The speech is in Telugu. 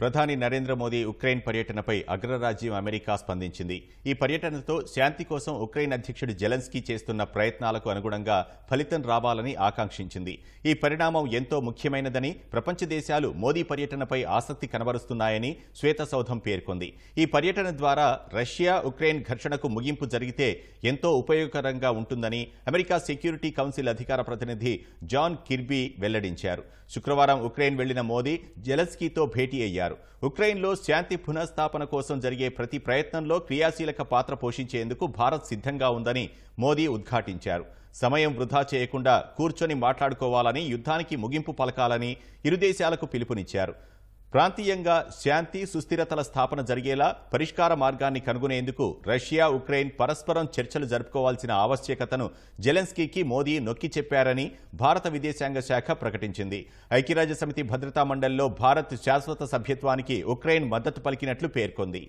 ప్రధాని నరేంద్ర మోదీ ఉక్రెయిన్ పర్యటనపై అగ్రరాజ్యం అమెరికా స్పందించింది. ఈ పర్యటనతో శాంతి కోసం ఉక్రెయిన్ అధ్యక్షుడు జెలెన్స్కీ చేస్తున్న ప్రయత్నాలకు అనుగుణంగా ఫలితం రావాలని ఆకాంక్షించింది. ఈ పరిణామం ఎంతో ముఖ్యమైనదని ప్రపంచ దేశాలు మోదీ పర్యటనపై ఆసక్తి కనబరుస్తున్నాయని శ్వేతసౌధం పేర్కొంది. ఈ పర్యటన ద్వారా రష్యా ఉక్రెయిన్ ఘర్షణకు ముగింపు జరిగితే ఎంతో ఉపయోగకరంగా ఉంటుందని అమెరికా సెక్యూరిటీ కౌన్సిల్ అధికార ప్రతినిధి జాన్ కిర్బీ వెల్లడించారు. శుక్రవారం ఉక్రెయిన్ వెళ్ళిన మోదీ జెలెన్స్కీతో భేటీ అయ్యారు. ఉక్రెయిన్లో శాంతి పునఃస్థాపన కోసం జరిగే ప్రతి ప్రయత్నంలో క్రియాశీలక పాత్ర పోషించేందుకు భారత్ సిద్ధంగా ఉందని మోదీ ఉద్ఘాటించారు. సమయం వృధా చేయకుండా కూర్చొని మాట్లాడుకోవాలని యుద్ధానికి ముగింపు పలకాలని ఇరు దేశాలకు పిలుపునిచ్చారు. ప్రాంతీయంగా శాంతి సుస్థిరతల స్థాపన జరిగేలా పరిష్కార మార్గాన్ని కనుగొనేందుకు రష్యా ఉక్రెయిన్ పరస్పరం చర్చలు జరుపుకోవాల్సిన ఆవశ్యకతను జెలెన్స్కీకి మోదీ నొక్కి చెప్పారని భారత విదేశాంగ శాఖ ప్రకటించింది. ఐక్యరాజ్య సమితి భద్రతా మండలిలో భారత్ శాశ్వత సభ్యత్వానికి ఉక్రెయిన్ మద్దతు పలికినట్లు పేర్కొంది.